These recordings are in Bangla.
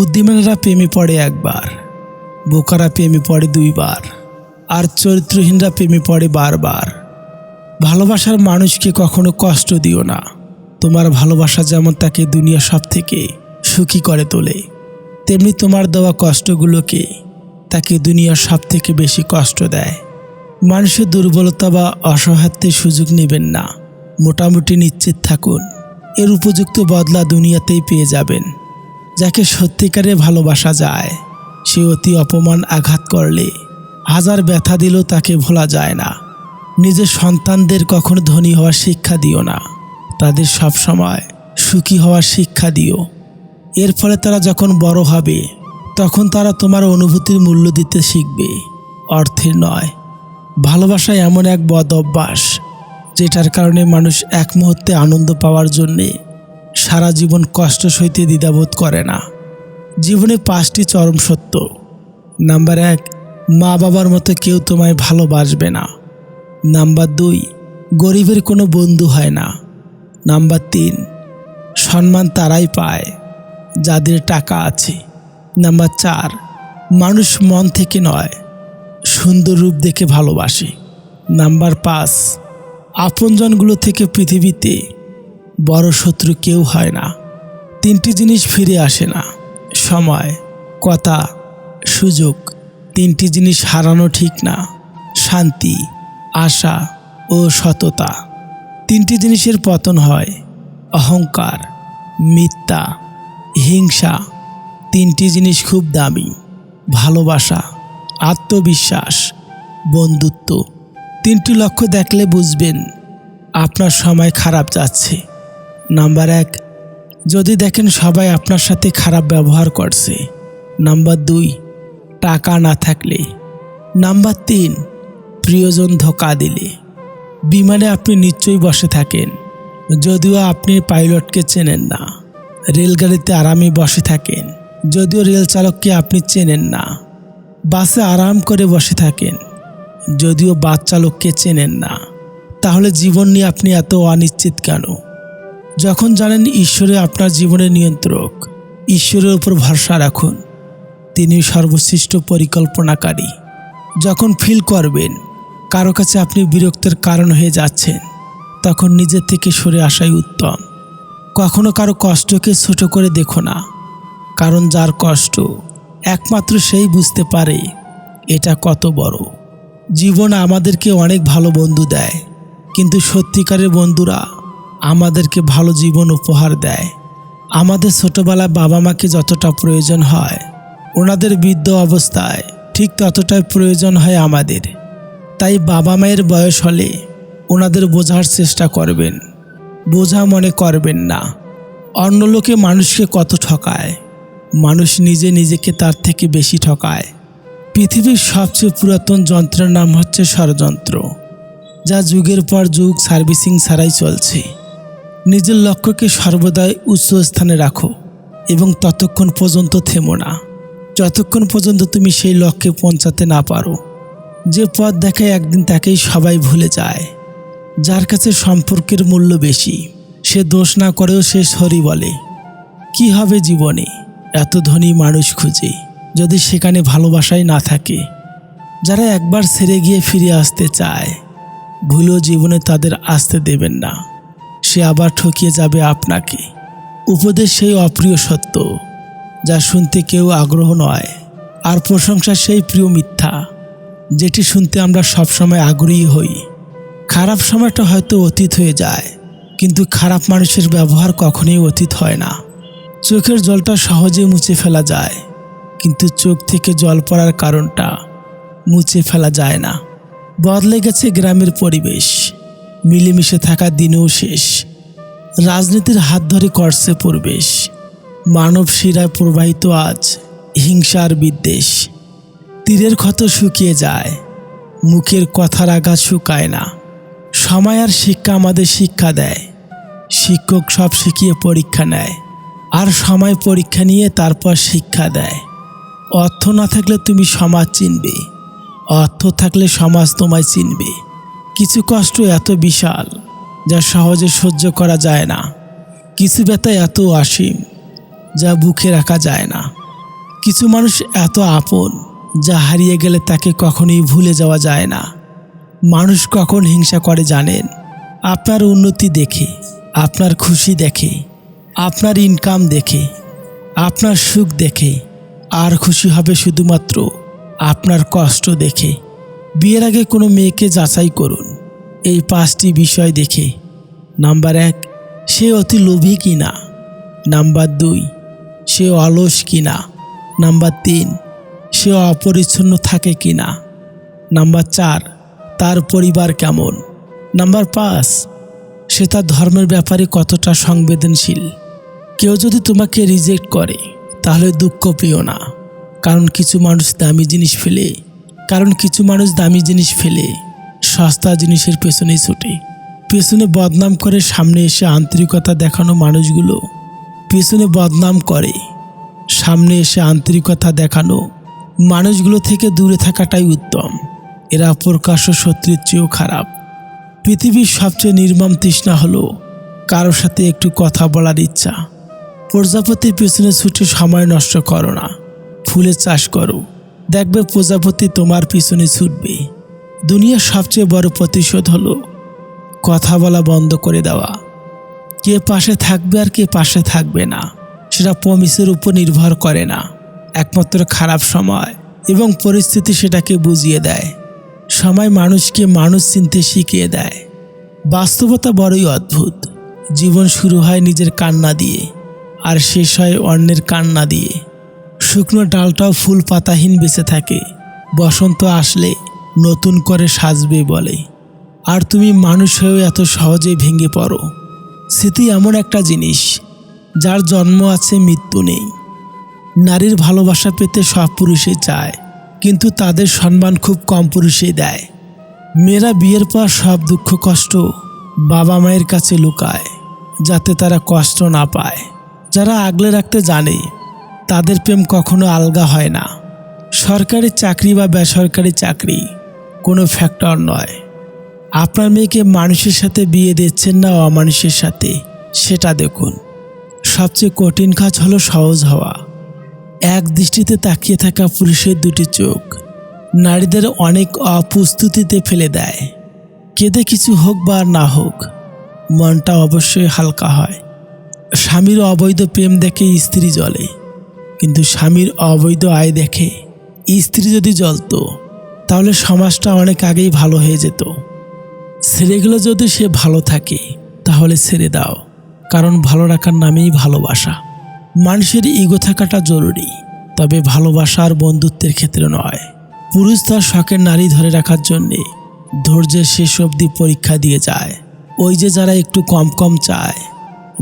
বুদ্ধিমানেরা প্রেমে পড়ে একবার, বোকারা প্রেমে পড়ে দুইবার, আর চরিত্রহীনরা প্রেমে পড়ে বারবার। ভালোবাসার মানুষকে কখনো কষ্ট দিও না। তোমার ভালোবাসা যেমন তাকে দুনিয়া সব থেকে সুখী করে তোলে, তেমনি তোমার দেওয়া কষ্টগুলোকে তাকে দুনিয়ার সব থেকে বেশি কষ্ট দেয়। মানুষের দুর্বলতা বা অসহায়ত্বের সুযোগ নেবেন না। মোটামুটি নিশ্চিত থাকুন। এর উপযুক্ত বদলা দুনিয়াতেই পেয়ে যাবেন। যাকে সত্যিকারে ভালোবাসা যায়, সে অতি অপমান আঘাত করলে হাজার ব্যথা দিলেও তাকে ভোলা যায় না। নিজের সন্তানদের কখনো ধনী হওয়ার শিক্ষা দিও না। তাদের সব সময় সুখী হওয়ার শিক্ষা দিও। এর ফলে তারা যখন বড় হবে, তখন তারা তোমার অনুভূতির মূল্য দিতে শিখবে। অর্থের নয়। ভালোবাসা এমন এক বদ অভ্যাস, যেটার কারণে মানুষ এক মুহূর্তে আনন্দ পাওয়ার জন্যে সারা জীবন কষ্ট সইতে দ্বিধাবোধ করে না। জীবনে পাঁচটি চরম সত্য। নাম্বার এক মা বাবার মতো কেউ তোমায় ভালোবাসবে না। নাম্বার দুই, গরিবের কোনো বন্ধু হয় না। নাম্বার তিন, সম্মান তারাই পায়, যাদের টাকা আছে। নাম্বার চার, মানুষ মন থেকে নয়, সুন্দর রূপ দেখে ভালোবাসে। নাম্বার পাঁচ, আপনজনগুলো থেকে পৃথিবীতে বড় শত্রু কেউ হয় না। তিনটি জিনিস ফিরে আসে না। সময়, কথা, সুযোগ। তিনটি জিনিস হারানো ঠিক না। শান্তি, আশা ও সততা। তিনটি জিনিসের পতন হয়। অহংকার, মিথ্যা, হিংসা। তিনটি জিনিস খুব দামি। ভালোবাসা, আত্মবিশ্বাস, বন্ধুত্ব। তিনটি লক্ষ্য দেখলে বুঝবেন আপনার সময় খারাপ যাচ্ছে। নাম্বার এক, যদি দেখেন সবাই আপনার সাথে খারাপ ব্যবহার করছে। নাম্বার দুই, টাকা না থাকলে। নাম্বার তিন, প্রিয়জন ধোকা দিলে। বিমানে আপনি নিশ্চয়ই বসে থাকেন, যদিও আপনি পাইলটকে চেনেন না। রেলগাড়িতে আরামে বসে থাকেন, যদিও রেল চালককে আপনি চেনেন না। বাসে আরাম করে বসে থাকেন, যদিও বাস চালককে চেনেন না। তাহলে জীবন নিয়ে আপনি এত অনিশ্চিত কেন? যখন জানেন ঈশ্বরে আপনার জীবনের নিয়ন্ত্রক, ঈশ্বরের উপর ভরসা রাখুন। তিনি সর্বশ্রেষ্ঠ পরিকল্পনাকারী। যখন ফিল করবেন, কারও কাছে আপনি বিরক্তের কারণ হয়ে যাচ্ছেন, তখন নিজের থেকে সরে আসাই উত্তম। কখনো কারও কষ্টকে ছোট করে দেখো না, কারণ যার কষ্ট একমাত্র সেই বুঝতে পারে এটা কত বড়। জীবন আমাদেরকে অনেক ভালো বন্ধু দেয়, কিন্তু সত্যিকারের বন্ধুরা আমাদেরকে ভালো জীবন উপহার দেয়। আমাদের ছোটবেলায় বাবা মাকে যতটা প্রয়োজন হয়, ওনাদের বৃদ্ধ অবস্থায় ঠিক ততটাই প্রয়োজন হয় আমাদের। তাই বাবা মায়ের বয়স হলে ওনাদের বোঝার চেষ্টা করবেন। বোঝা মনে করবেন না। অন্য লোকে মানুষকে কত ঠকায়, মানুষ নিজে নিজেকে তার থেকে বেশি ঠকায়। পৃথিবীর সবচেয়ে পুরাতন যন্ত্রের নাম হচ্ছে ষড়যন্ত্র, যা যুগের পর যুগ সার্ভিসিং ছাড়াই চলছে। নিজের লক্ষ্যকে সর্বদাই উচ্চ স্থানে রাখো এবং ততক্ষণ পর্যন্ত থেমো না। যতক্ষণ পর্যন্ত তুমি সেই লক্ষ্যে পৌঁছাতে না পারো। যে পথ দেখায় একদিন তাকেই সবাই ভুলে যায়। যার কাছে সম্পর্কের মূল্য বেশি, সে দোষ না করেও সে সরি বলে। কি হবে জীবনে? এত ধনী মানুষ খুঁজে, যদি সেখানে ভালোবাসাই না থাকে। যারা একবার ছেড়ে গিয়ে ফিরে আসতে চায়, ভুলেও জীবনে তাদের আসতে দেবেন না। সে আবার ঠকিয়ে যাবে আপনাকে। উপদেশ সেই অপ্রিয় সত্য, যা শুনতে কেউ আগ্রহ নয়, আর প্রশংসা সেই প্রিয় মিথ্যা, যেটি শুনতে আমরা সবসময় আগ্রহী হই। খারাপ সময়টা হয়তো অতীত হয়ে যায়, কিন্তু খারাপ মানুষের ব্যবহার কখনোই অতীত হয় না। চোখের জলটা সহজে মুছে ফেলা যায়, কিন্তু চোখ থেকে জল পড়ার কারণটা মুছে ফেলা যায় না। বদলে গেছে গ্রামের পরিবেশ। মিলেমিশে থাকা দিনেও শেষ। রাজনীতির হাত ধরে করছে পরিবেশ। মানব শিরায় প্রবাহিত আজ হিংসার বিদ্বেষ। তীরের ক্ষত শুকিয়ে যায়, মুখের কথার আঘাত শুকায় না। সময় আর শিক্ষা আমাদের শিক্ষা দেয়। শিক্ষক সব শিখিয়ে পরীক্ষা নেয়, আর সময় পরীক্ষা নিয়ে তারপর শিক্ষা দেয়। অর্থ না থাকলে তুমি সমাজ চিনবে, অর্থ থাকলে সমাজ তোমায় চিনবে। কিছু কষ্ট এত বিশাল যা সহজে সহ্য করা যায় না। কিছু ব্যথা এত অসীম যা বুকে রাখা যায় না। কিছু মানুষ এত আপন যা হারিয়ে গেলে তাকে কখনোই ভুলে যাওয়া যায় না। মানুষ কখন হিংসা করে জানেন? আপনার উন্নতি দেখে, আপনার খুশি দেখে, আপনার ইনকাম দেখে, আপনার সুখ দেখে, আর খুশি হবে শুধুমাত্র আপনার কষ্ট দেখে। বিয়ের আগে কোনো মেয়েকে যাচাই করুন। এই পাঁচটি বিষয় দেখে। নাম্বার এক, সে অতি লোভী কিনা? নাম্বার দুই, সে অলস কি না নাম্বার তিন, সে অপরিচ্ছন্ন থাকে কি না নাম্বার চার, তার পরিবার কেমন? নাম্বার পাঁচ, সে তার ধর্মের ব্যাপারে কতটা সংবেদনশীল? কেউ যদি তোমাকে রিজেক্ট করে, তাহলে দুঃখ পেও না। কারণ কিছু মানুষ দামি জিনিস ফেলে কারণ কিছু মানুষ দামি জিনিস ফেলে, সস্তা জিনিসের পেছনেই ছুটে। পেছনে বদনাম করে সামনে এসে আন্তরিকতা দেখানো মানুষগুলো পেছনে বদনাম করে, সামনে এসে আন্তরিকতা দেখানো মানুষগুলো থেকে দূরে থাকাটাই উত্তম। এরা প্রকাশ্য শত্রুর চেয়েও খারাপ। পৃথিবীর সবচেয়ে নির্মম তৃষ্ণা হলো কারোর সাথে একটু কথা বলার ইচ্ছা। প্রজাপতির পেছনে ছুটে সময় নষ্ট করো না, ফুলের চাষ করো। দেখবে প্রজাপতি তোমার পিছনে ছুটবে। দুনিয়ার সবচেয়ে বড় প্রতিশোধ হলো কথা বলা বন্ধ করে দেওয়া। কে পাশে থাকবে আর কে পাশে থাকবে না, সেটা পমিসের উপর নির্ভর করে না। একমাত্র খারাপ সময় এবং পরিস্থিতি সেটাকে বুঝিয়ে দেয়। সময় মানুষকে মানুষ চিনতে শিখিয়ে দেয়। বাস্তবতা বড়ই অদ্ভুত। জীবন শুরু হয় নিজের কান্না দিয়ে, আর শেষ হয় অন্যের কান্না দিয়ে। শুকনো ডালটাও ফুল পাতাহীন বেঁচে থাকে। বসন্ত আসলে নতুন করে সাজবে বলে। আর তুমি মানুষ হয়েও এত সহজে ভেঙে পড়ো। স্মৃতি এমন একটা জিনিস, যার জন্ম আছে মৃত্যু নেই। নারীর ভালোবাসা পেতে সব পুরুষই চায়, কিন্তু তাদের সম্মান খুব কম পুরুষই দেয়। মেয়েরা বিয়ের পর সব দুঃখ, কষ্ট বাবা মায়ের কাছে লুকায়, যাতে তারা কষ্ট না পায়। যারা আগলে রাখতে জানে তাদের প্রেম কখনো আলগা হয় না। সরকারি চাকরি বা বেসরকারি চাকরি কোনো ফ্যাক্টর নয়। আপনার মেয়েকে মানুষের সাথে বিয়ে দিচ্ছেন না অমানুষের সাথে, সেটা দেখুন। সবচেয়ে কঠিন কাজ হলো সহজ হওয়া। এক দৃষ্টিতে তাকিয়ে থাকা পুরুষের দুটি চোখ নারীদের অনেক অপ্রস্তুতিতে ফেলে দেয়। কেঁদে কিছু হোক বা না হোক, মনটা অবশ্যই হালকা হয়। স্বামীর অবৈধ প্রেম দেখে স্ত্রী জ্বলে। কিন্তু স্বামীর অবৈধ আয় দেখে স্ত্রী যদি জ্বলতো, তাহলে সমাজটা অনেক আগেই ভালো হয়ে যেত। ছেলেগুলো যদি সে ভালো থাকে, তাহলে ছেড়ে দাও, কারণ ভালো রাখার নামেই ভালোবাসা। মানুষের ইগো থাকাটা জরুরি, তবে ভালোবাসা আর বন্ধুত্বের ক্ষেত্রে নয়। পুরুষ তার শখের নারী ধরে রাখার জন্যে ধৈর্যের শেষ অবধি পরীক্ষা দিয়ে যায়। ওই যে যারা একটু কম কম চায়,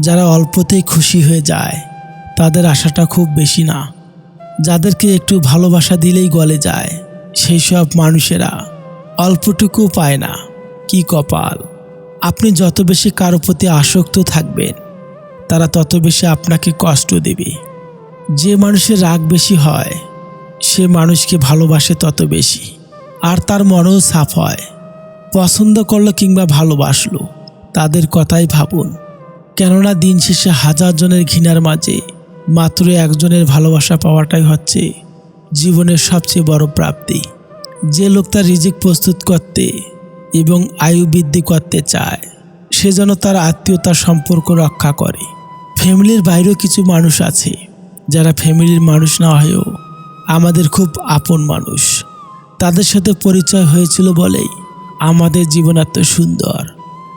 যারা অল্পতেই খুশি হয়ে যায় তাদের আশাটা খুব বেশি না। যাদেরকে একটু ভালোবাসা দিলেই গলে যায়, সেই সব মানুষেরা। অল্পটুকু পায় না, কি কপাল। আপনি যত বেশি কারও প্রতি আসক্ত থাকবেন, তারা তত বেশি আপনাকে কষ্ট দেবে। যে মানুষের রাগ বেশি হয়, সে মানুষকে ভালোবাসে তত বেশি। আর তার মনও সাফ হয়। পছন্দ করল কিংবা ভালোবাসলো, তাদের কথাই ভাবুন। কেননা দিন শেষে হাজার জনের ঘৃণার মাঝে মাত্র একজনের ভালোবাসা পাওয়াটাই হচ্ছে জীবনের সবচেয়ে বড় প্রাপ্তি। যে লোক তার রিজিক প্রস্তুত করতে এবং আয়ু বৃদ্ধি করতে চায়, সে যেন তার আত্মীয়তার সম্পর্ক রক্ষা করে। ফ্যামিলির বাইরেও কিছু মানুষ আছে, যারা ফ্যামিলির মানুষ না হয়েও আমাদের খুব আপন মানুষ। তাদের সাথে পরিচয় হয়েছিল বলেই আমাদের জীবন এত সুন্দর।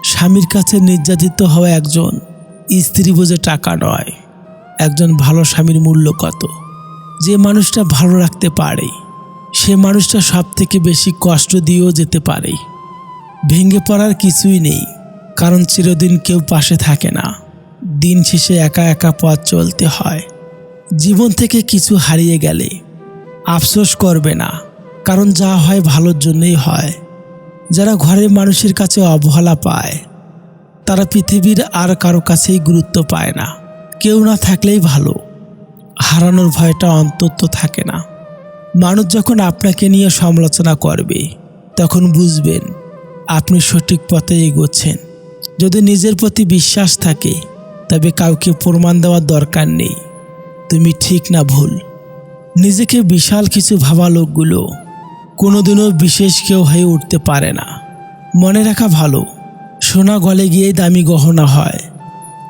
স্বামীর কাছে নির্যাতিত হওয়া একজন স্ত্রী বোঝে টাকা নয়। একজন ভালো স্বামীর মূল্য কত? যে মানুষটা ভালো রাখতে পারে, সে মানুষটা সব থেকে বেশি কষ্ট দিয়েও যেতে পারে। ভেঙে পড়ার কিছুই নেই, কারণ চিরদিন কেউ পাশে থাকে না। দিন শেষে একা একা পথ চলতে হয়। জীবন থেকে কিছু হারিয়ে গেলে আফসোস করবে না, কারণ যা হয় ভালোর জন্যই হয়। যারা ঘরের মানুষের কাছে অবহেলা পায়, তারা পৃথিবীর আর কারও কাছেই গুরুত্ব পায় না। কেউ না থাকলেই ভালো। হারানোর ভয়টা অন্তত থাকে না। মানুষ যখন আপনাকে নিয়ে সমালোচনা করবে, তখন বুঝবেন আপনি সঠিক পথে এগোচ্ছেন। যদি নিজের প্রতি বিশ্বাস থাকে, তবে কাউকে প্রমাণ দেওয়ার দরকার নেই। তুমি ঠিক না ভুল। নিজেকে বিশাল কিছু ভাবা লোকগুলো কোনোদিনও বিশেষ কেউ হয়ে উঠতে পারে না। মনে রাখা ভালো। সোনা গলে গিয়েই দামি গহনা হয়।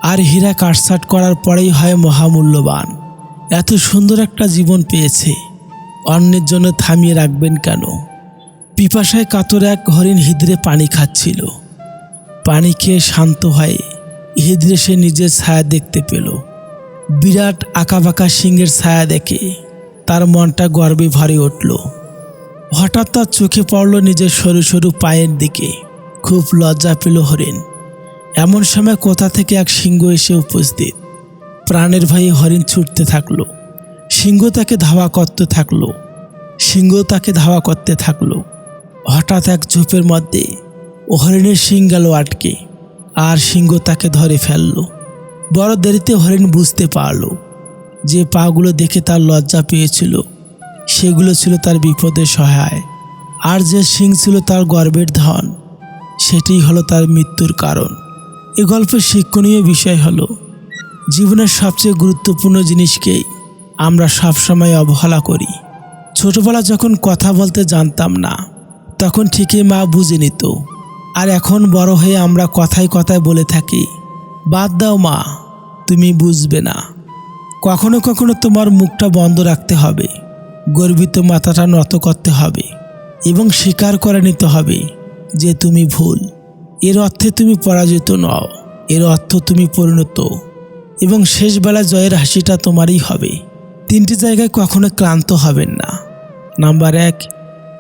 আর হীরা কাটসাট করার পরেই হয় মহামূল্যবান। এত সুন্দর একটা জীবন পেয়েছে। অন্যের জন্য থামিয়ে রাখবেন কেন? পিপাসায় কাতর এক হরিণ হিদরে পানি খাচ্ছিল। পানি খেয়ে শান্ত হয়ে হিদরে সে নিজের ছায়া দেখতে পেল। বিরাট আঁকাবাঁকা সিংহের ছায়া দেখে তার মনটা গর্বে ভরে উঠল। হঠাৎ তার চোখে পড়ল নিজের সরু সরু পায়ের দিকে। খুব লজ্জা পেল হরিণ। এমন সময় কোথা থেকে এক সিংহ এসে উপস্থিত। প্রাণের ভয়ে হরিণ ছুটতে থাকল। সিংহ তাকে ধাওয়া করতে থাকল। সিংহ তাকে ধাওয়া করতে থাকল। হঠাৎ এক ঝোপের মধ্যে হরিণের শিং গেল আটকে আর সিংহ তাকে ধরে ফেলল। বড় দেরিতে হরিণ বুঝতে পারল যে পাগুলো দেখে তার লজ্জা পেয়েছিল। সেগুলো ছিল তার বিপদের সহায়। আর যে সিং ছিল তার গর্বের ধন সেটি হলো তার মৃত্যুর কারণ। এ গল্পের শিক্ষণীয় বিষয় হলো, জীবনের সবচেয়ে গুরুত্বপূর্ণ জিনিসকেই আমরা সবসময় অবহেলা করি। ছোটবেলা যখন কথা বলতে জানতাম না, তখন ঠিকই মা বুঝে নিত। আর এখন বড় হয়ে আমরা কথায় কথায় বলে থাকি, বাদ দাও মা, তুমি বুঝবে না। কখনো কখনো তোমার মুখটা বন্ধ রাখতে হবে, গর্বিত মাথাটা নত করতে হবে এবং স্বীকার করে নিতে হবে যে তুমি ভুল। এর অর্থে তুমি পরাজিত নও, এর অর্থ তুমি পরিণত। এবং শেষবেলা জয়ের হাসিটা তোমারই হবে। তিনটি জায়গায় কখনো ক্লান্ত হবেন না। নাম্বার এক,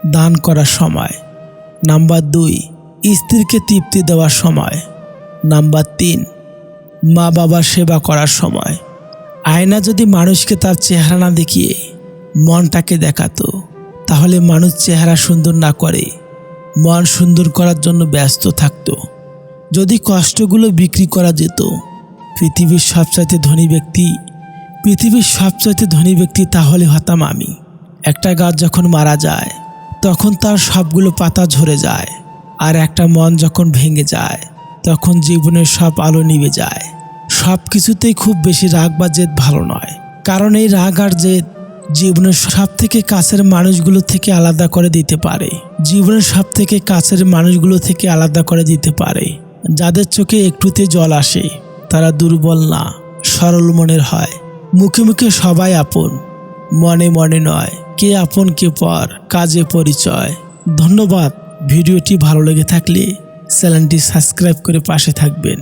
দান করার সময়। নাম্বার দুই, স্ত্রীকে তৃপ্তি দেওয়ার সময়। নাম্বার তিন মা বাবার সেবা করার সময়। আয়না যদি মানুষকে তার চেহারা না দেখিয়ে মনটাকে দেখাতো, তাহলে মানুষ চেহারা সুন্দর না করে। মন সুন্দর করার জন্য ব্যস্ত থাকতো যদি কষ্টগুলো বিক্রি করা যেত, পৃথিবীর সবচাইতে ধনী ব্যক্তি, পৃথিবীর সবচাইতে ধনী ব্যক্তি তাহলে হতাম আমি। একটা গাছ যখন মারা যায়, তখন তার সবগুলো পাতা ঝরে যায়, আর একটা মন যখন ভেঙে যায়, তখন জীবনের সব আলো নিভে যায়। সব কিছুতেই খুব বেশি রাগ বা জেদ ভালো নয়, কারণ এই রাগ আর জেদ জীবনের সব থেকে কাছের মানুষগুলো থেকে আলাদা করে দিতে পারে। জীবনের সব থেকে কাছের মানুষগুলো থেকে আলাদা করে দিতে পারে। যাদের চোখে একটুতে জল আসে, তারা দুর্বল না, সরল মনের হয়। মুখে মুখে সবাই আপন, মনে মনে নয়, কে আপন কে পর, কাজে পরিচয়। ধন্যবাদ, ভিডিওটি ভালো লেগে থাকলে চ্যানেলটি সাবস্ক্রাইব করে পাশে থাকবেন।